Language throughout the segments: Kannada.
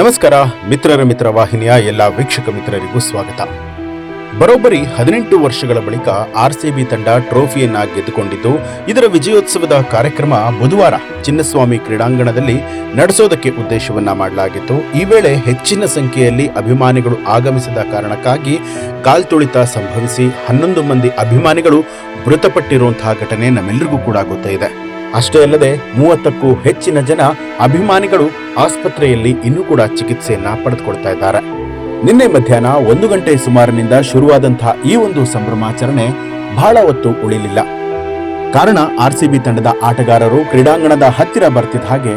ನಮಸ್ಕಾರ, ಮಿತ್ರರ ಮಿತ್ರ ವಾಹಿನಿಯ ಎಲ್ಲ ವೀಕ್ಷಕ ಮಿತ್ರರಿಗೂ ಸ್ವಾಗತ. ಬರೋಬ್ಬರಿ ಹದಿನೆಂಟು ವರ್ಷಗಳ ಬಳಿಕ ಆರ್ಸಿಬಿ ತಂಡ ಟ್ರೋಫಿಯನ್ನ ಗೆದ್ದುಕೊಂಡಿದ್ದು, ಇದರ ವಿಜಯೋತ್ಸವದ ಕಾರ್ಯಕ್ರಮ ಬುಧವಾರ ಚಿನ್ನಸ್ವಾಮಿ ಕ್ರೀಡಾಂಗಣದಲ್ಲಿ ನಡೆಸೋದಕ್ಕೆ ಉದ್ದೇಶವನ್ನ ಮಾಡಲಾಗಿತ್ತು. ಈ ವೇಳೆ ಹೆಚ್ಚಿನ ಸಂಖ್ಯೆಯಲ್ಲಿ ಅಭಿಮಾನಿಗಳು ಆಗಮಿಸಿದ ಕಾರಣಕ್ಕಾಗಿ ಕಾಲ್ತುಳಿತ ಸಂಭವಿಸಿ ಹನ್ನೊಂದು ಮಂದಿ ಅಭಿಮಾನಿಗಳು ಮೃತಪಟ್ಟಿರುವಂತಹ ಘಟನೆ ನಮ್ಮೆಲ್ಲರಿಗೂ ಕೂಡ ಗೊತ್ತಿದೆ ಅಷ್ಟೇ ಅಲ್ಲದೆ ಮೂವತ್ತಕ್ಕೂ ಹೆಚ್ಚಿನ ಜನ ಅಭಿಮಾನಿಗಳು ಆಸ್ಪತ್ರೆಯಲ್ಲಿ ಇನ್ನೂ ಕೂಡ ಚಿಕಿತ್ಸೆಯನ್ನ ಪಡೆದುಕೊಳ್ತಾ ಇದ್ದಾರೆ. ನಿನ್ನೆ ಮಧ್ಯಾಹ್ನ ಒಂದು ಗಂಟೆ ಸುಮಾರಿನಿಂದ ಶುರುವಾದಂತಹ ಈ ಒಂದು ಸಂಭ್ರಮಾಚರಣೆ ಬಹಳ ಹೊತ್ತು ಉಳಿಲಿಲ್ಲ. ಕಾರಣ ಆರ್ಸಿಬಿ ತಂಡದ ಆಟಗಾರರು ಕ್ರೀಡಾಂಗಣದ ಹತ್ತಿರ ಬರ್ತಿದ್ದ ಹಾಗೆ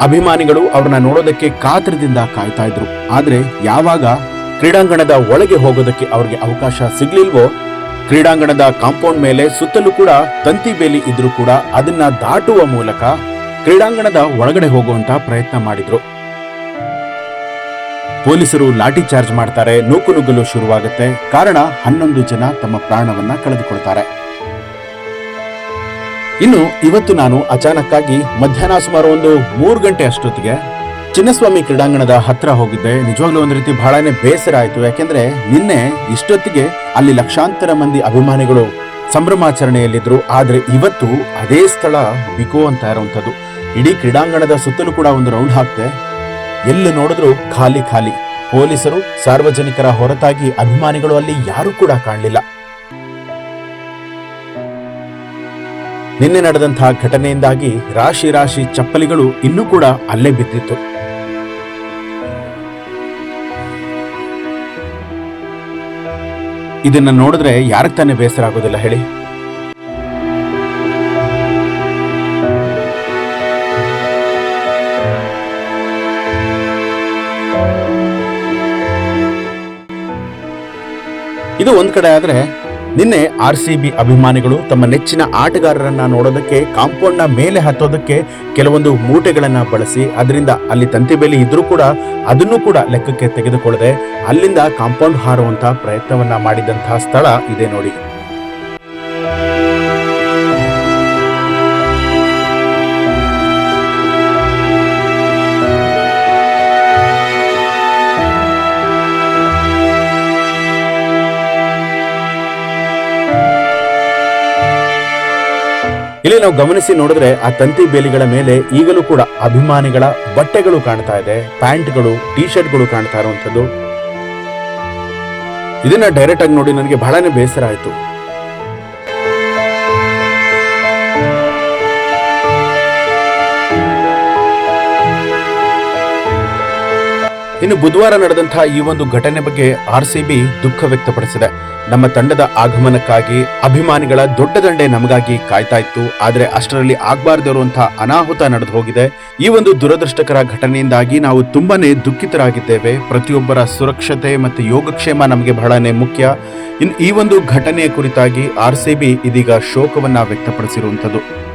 ಅಭಿಮಾನಿಗಳು ಅವ್ರನ್ನ ನೋಡೋದಕ್ಕೆ ಕಾತರದಿಂದ ಕಾಯ್ತಾ ಇದ್ರು. ಆದ್ರೆ ಯಾವಾಗ ಕ್ರೀಡಾಂಗಣದ ಒಳಗೆ ಹೋಗೋದಕ್ಕೆ ಅವ್ರಿಗೆ ಅವಕಾಶ ಸಿಗ್ಲಿಲ್ವೋ ಕ್ರೀಡಾಂಗಣದ ಕಾಂಪೌಂಡ್ ಮೇಲೆ ಸುತ್ತಲೂ ಕೂಡ ತಂತಿ ಬೇಲಿ ಇದ್ರೂ ಕೂಡ ಅದನ್ನ ದಾಟುವ ಮೂಲಕ ಕ್ರೀಡಾಂಗಣದ ಒಳಗಡೆ ಹೋಗುವಂತ ಪ್ರಯತ್ನ ಮಾಡಿದ್ರು. ಪೊಲೀಸರು ಲಾಠಿ ಚಾರ್ಜ್ ಮಾಡ್ತಾರೆ, ನೂಕು ನುಗ್ಗಲು ಶುರುವಾಗುತ್ತೆ. ಕಾರಣ ಹನ್ನೊಂದು ಜನ ತಮ್ಮ ಪ್ರಾಣವನ್ನ ಕಳೆದುಕೊಳ್ತಾರೆ. ಇನ್ನು ಇವತ್ತು ನಾನು ಅಚಾನಕ್ಕಾಗಿ ಮಧ್ಯಾಹ್ನ ಸುಮಾರು ಒಂದು ಮೂರು ಗಂಟೆ ಅಷ್ಟೊತ್ತಿಗೆ ಚಿನ್ನಸ್ವಾಮಿ ಕ್ರೀಡಾಂಗಣದ ಹತ್ರ ಹೋಗಿದ್ದೆ. ನಿಜವಾಗ್ಲೂ ಒಂದು ರೀತಿ ಬಹಳನೇ ಬೇಸರ ಆಯ್ತು. ಯಾಕೆಂದ್ರೆ ನಿನ್ನೆ ಇಷ್ಟೊತ್ತಿಗೆ ಅಲ್ಲಿ ಲಕ್ಷಾಂತರ ಮಂದಿ ಅಭಿಮಾನಿಗಳು ಸಂಭ್ರಮಾಚರಣೆಯಲ್ಲಿದ್ರು. ಆದ್ರೆ ಇವತ್ತು ಅದೇ ಸ್ಥಳ ಬಿಕೋ ಅಂತ ಇರುವಂತದ್ದು ಇಡೀ ಕ್ರೀಡಾಂಗಣದ ಸುತ್ತಲೂ ಕೂಡ ಒಂದು ರೌಂಡ್ ಹಾಕ್ತೆ ಎಲ್ಲಿ ನೋಡಿದ್ರು ಖಾಲಿ ಖಾಲಿ. ಪೊಲೀಸರು, ಸಾರ್ವಜನಿಕರ ಹೊರತಾಗಿ ಅಭಿಮಾನಿಗಳು ಅಲ್ಲಿ ಯಾರೂ ಕೂಡ ಕಾಣಲಿಲ್ಲ. ನಿನ್ನೆ ನಡೆದಂತಹ ಘಟನೆಯಿಂದಾಗಿ ರಾಶಿ ರಾಶಿ ಚಪ್ಪಲಿಗಳು ಇನ್ನೂ ಕೂಡ ಅಲ್ಲೇ ಬಿದ್ದಿತ್ತು. ಇದನ್ನ ನೋಡಿದ್ರೆ ಯಾರಿಗೆ ತಾನೇ ಬೇಸರ ಆಗೋದಿಲ್ಲ ಹೇಳಿ. ಇದು ಒಂದ್ ಕಡೆ ಆದ್ರೆ ನಿನ್ನೆ ಆರ್ ಸಿ ಬಿ ಅಭಿಮಾನಿಗಳು ತಮ್ಮ ನೆಚ್ಚಿನ ಆಟಗಾರರನ್ನ ನೋಡೋದಕ್ಕೆ ಕಾಂಪೌಂಡ್ನ ಮೇಲೆ ಹತ್ತೋದಕ್ಕೆ ಕೆಲವೊಂದು ಮೂಟೆಗಳನ್ನ ಬಳಸಿ ಅದರಿಂದ ಅಲ್ಲಿ ತಂತಿ ಬೇಲಿ ಇದ್ರೂ ಕೂಡ ಅದನ್ನು ಕೂಡ ಲೆಕ್ಕಕ್ಕೆ ತೆಗೆದುಕೊಳ್ಳದೆ ಅಲ್ಲಿಂದ ಕಾಂಪೌಂಡ್ ಹಾರುವಂತಹ ಪ್ರಯತ್ನವನ್ನ ಮಾಡಿದಂತಹ ಸ್ಥಳ ಇದೆ ನೋಡಿ. ಇಲ್ಲಿ ನಾವು ಗಮನಿಸಿ ನೋಡಿದ್ರೆ ಆ ತಂತಿ ಬೇಲಿಗಳ ಮೇಲೆ ಈಗಲೂ ಕೂಡ ಅಭಿಮಾನಿಗಳ ಬಟ್ಟೆಗಳು ಕಾಣ್ತಾ ಇದೆ, ಪ್ಯಾಂಟ್ಗಳು ಟಿ ಶರ್ಟ್ಗಳು ಕಾಣ್ತಾ ಇರುವಂಥದ್ದು. ಇದನ್ನ ಡೈರೆಕ್ಟ್ ಆಗಿ ನೋಡಿ ನನಗೆ ಬಹಳನೇ ಬೇಸರ ಆಯ್ತು. ಇನ್ನು ಬುಧವಾರ ನಡೆದಂತಹ ಈ ಒಂದು ಘಟನೆ ಬಗ್ಗೆ ಆರ್ ಸಿ ದುಃಖ ವ್ಯಕ್ತಪಡಿಸಿದೆ. ನಮ್ಮ ತಂಡದ ಆಗಮನಕ್ಕಾಗಿ ಅಭಿಮಾನಿಗಳ ದೊಡ್ಡ ದಂಡೆ ನಮಗಾಗಿ ಕಾಯ್ತಾ ಇತ್ತು. ಆದರೆ ಅಷ್ಟರಲ್ಲಿ ಆಗ್ಬಾರ್ದಿರುವಂತಹ ಅನಾಹುತ ನಡೆದು ಹೋಗಿದೆ. ಈ ಒಂದು ದುರದೃಷ್ಟಕರ ಘಟನೆಯಿಂದಾಗಿ ನಾವು ತುಂಬಾನೇ ದುಃಖಿತರಾಗಿದ್ದೇವೆ. ಪ್ರತಿಯೊಬ್ಬರ ಸುರಕ್ಷತೆ ಮತ್ತು ಯೋಗಕ್ಷೇಮ ನಮಗೆ ಬಹಳನೇ ಮುಖ್ಯ. ಇನ್ನು ಈ ಒಂದು ಘಟನೆಯ ಕುರಿತಾಗಿ ಆರ್ ಸಿ ಇದೀಗ ಶೋಕವನ್ನ ವ್ಯಕ್ತಪಡಿಸಿರುವಂತದ್ದು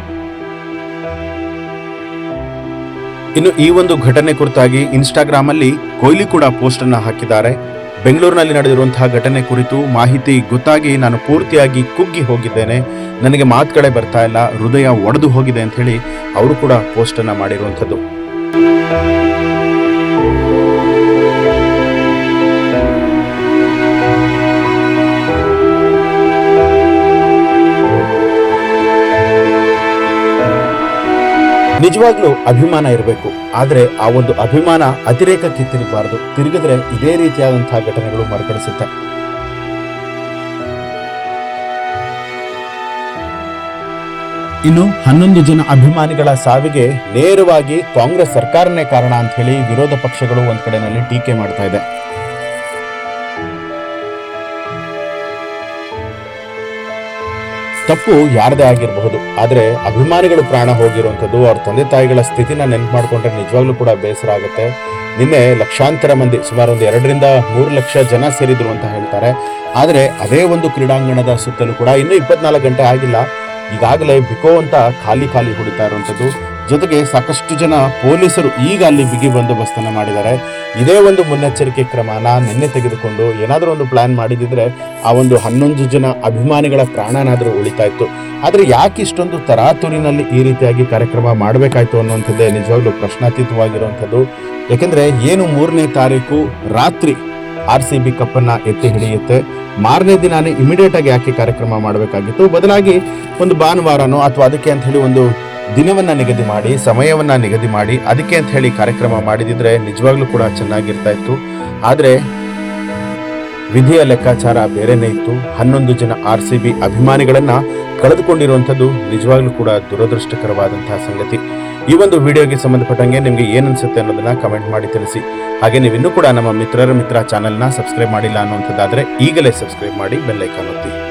ಇನ್ನು ಈ ಒಂದು ಘಟನೆ ಕುರಿತಾಗಿ ಇನ್ಸ್ಟಾಗ್ರಾಮ್ ಅಲ್ಲಿ ಕೊಹ್ಲಿ ಕೂಡ ಪೋಸ್ಟ್ ಅನ್ನ ಹಾಕಿದ್ದಾರೆ. ಬೆಂಗಳೂರಿನಲ್ಲಿ ನಡೆದಿರುವಂತಹ ಘಟನೆ ಕುರಿತು ಮಾಹಿತಿ ಗೊತ್ತಾಗಿ ನಾನು ಪೂರ್ತಿಯಾಗಿ ಕುಗ್ಗಿ ಹೋಗಿದ್ದೇನೆ. ನನಗೆ ಮಾತುಗಳೇ ಬರ್ತಾ ಇಲ್ಲ, ಹೃದಯ ಒಡೆದು ಹೋಗಿದೆ ಅಂತ ಹೇಳಿ ಅವರು ಕೂಡ ಪೋಸ್ಟ್ ಅನ್ನ ಮಾಡಿರುವಂಥದ್ದು. ನಿಜವಾಗ್ಲೂ ಅಭಿಮಾನ ಇರಬೇಕು. ಆದ್ರೆ ಆ ಒಂದು ಅಭಿಮಾನ ಅತಿರೇಕಕ್ಕೆ ತಿರುಗಬಾರದು. ತಿರುಗಿದ್ರೆ ಇದೇ ರೀತಿಯಾದಂತಹ ಘಟನೆಗಳು ಮರುಕಳಿಸುತ್ತೆ. ಇನ್ನು ಹನ್ನೊಂದು ಜನ ಅಭಿಮಾನಿಗಳ ಸಾವಿಗೆ ನೇರವಾಗಿ ಕಾಂಗ್ರೆಸ್ ಸರ್ಕಾರನೇ ಕಾರಣ ಅಂತ ಹೇಳಿ ವಿರೋಧ ಪಕ್ಷಗಳು ಒಂದ್ ಕಡೆನಲ್ಲಿ ಟೀಕೆ ಮಾಡ್ತಾ ಇದೆ. ತಪ್ಪು ಯಾರದೇ ಆಗಿರಬಹುದು. ಆದ್ರೆ ಅಭಿಮಾನಿಗಳು ಪ್ರಾಣ ಹೋಗಿರುವಂಥದ್ದು ಅವ್ರ ತಂದೆ ತಾಯಿಗಳ ಸ್ಥಿತಿನ ನೆನ್ಪು ಮಾಡ್ಕೊಂಡ್ರೆ ನಿಜವಾಗ್ಲೂ ಕೂಡ ಬೇಸರ ಆಗುತ್ತೆ. ನಿನ್ನೆ ಲಕ್ಷಾಂತರ ಮಂದಿ, ಸುಮಾರು ಒಂದು ಎರಡರಿಂದ ಮೂರು ಲಕ್ಷ ಜನ ಸೇರಿದ್ರು ಅಂತ ಹೇಳ್ತಾರೆ. ಆದರೆ ಅದೇ ಒಂದು ಕ್ರೀಡಾಂಗಣದ ಸುತ್ತಲೂ ಕೂಡ ಇನ್ನೂ ಇಪ್ಪತ್ನಾಲ್ಕು ಗಂಟೆ ಆಗಿಲ್ಲ. ಈಗಾಗಲೇ ಬಿಕೋ ಅಂತ ಖಾಲಿ ಖಾಲಿ ಹೊಡಿತಾ ಇರುವಂಥದ್ದು. ಜೊತೆಗೆ ಸಾಕಷ್ಟು ಜನ ಪೊಲೀಸರು ಈಗ ಅಲ್ಲಿ ಬಿಗಿ ಬಂದೋಬಸ್ತನ್ನು ಮಾಡಿದ್ದಾರೆ. ಇದೇ ಒಂದು ಮುನ್ನೆಚ್ಚರಿಕೆ ಕ್ರಮನ ನಿನ್ನೆ ತೆಗೆದುಕೊಂಡು ಏನಾದರೂ ಒಂದು ಪ್ಲಾನ್ ಮಾಡಿದಿದ್ರೆ ಆ ಒಂದು ಹನ್ನೊಂದು ಜನ ಅಭಿಮಾನಿಗಳ ಪ್ರಾಣನಾದರೂ ಉಳಿತಾ ಇತ್ತು. ಆದರೆ ಯಾಕೆ ಇಷ್ಟೊಂದು ತರಾತುರಿನಲ್ಲಿ ಈ ರೀತಿಯಾಗಿ ಕಾರ್ಯಕ್ರಮ ಮಾಡಬೇಕಾಯ್ತು ಅನ್ನುವಂಥದ್ದೇ ನಿಜವಾಗ್ಲೂ ಪ್ರಶ್ನಾತೀತವಾಗಿರುವಂಥದ್ದು. ಯಾಕೆಂದ್ರೆ ಏನು ಮೂರನೇ ತಾರೀಕು ರಾತ್ರಿ ಆರ್ ಸಿ ಬಿ ಕಪ್ಪನ್ನು ಎತ್ತಿ ಹಿಡಿಯುತ್ತೆ. ಮಾರನೇ ದಿನಾನೇ ಇಮಿಡಿಯೇಟ್ ಆಗಿ ಯಾಕೆ ಕಾರ್ಯಕ್ರಮ ಮಾಡಬೇಕಾಗಿತ್ತು? ಬದಲಾಗಿ ಒಂದು ಭಾನುವಾರನೋ ಅಥವಾ ಅದಕ್ಕೆ ಅಂತ ಹೇಳಿ ಒಂದು ದಿನವನ್ನ ನಿಗದಿ ಮಾಡಿ, ಸಮಯವನ್ನ ನಿಗದಿ ಮಾಡಿ, ಅದಕ್ಕೆ ಅಂತ ಹೇಳಿ ಕಾರ್ಯಕ್ರಮ ಮಾಡಿದಿದ್ರೆ ನಿಜವಾಗ್ಲೂ ಕೂಡ ಚೆನ್ನಾಗಿರ್ತಾ ಇತ್ತು. ಆದರೆ ವಿಧಿಯ ಲೆಕ್ಕಾಚಾರ ಬೇರೆನೇ ಇತ್ತು. ಹನ್ನೊಂದು ಜನ ಆರ್ ಸಿ ಬಿ ಅಭಿಮಾನಿಗಳನ್ನ ಕಳೆದುಕೊಂಡಿರುವಂಥದ್ದು ನಿಜವಾಗ್ಲೂ ಕೂಡ ದುರದೃಷ್ಟಕರವಾದಂತಹ ಸಂಗತಿ. ಈ ಒಂದು ವಿಡಿಯೋಗೆ ಸಂಬಂಧಪಟ್ಟಂಗೆ ನಿಮಗೆ ಏನನ್ಸುತ್ತೆ ಅನ್ನೋದನ್ನ ಕಮೆಂಟ್ ಮಾಡಿ ತಿಳಿಸಿ. ಹಾಗೆ ನೀವು ಇನ್ನೂ ಕೂಡ ನಮ್ಮ ಮಿತ್ರರ ಮಿತ್ರ ಚಾನೆಲ್ನ ಸಬ್ಸ್ಕ್ರೈಬ್ ಮಾಡಿಲ್ಲ ಅನ್ನುವಂಥದ್ದಾದರೆ ಈಗಲೇ ಸಬ್ಸ್ಕ್ರೈಬ್ ಮಾಡಿ ಬೆಲ್ಲೈಕಾನ್ ಒತ್ತಿ.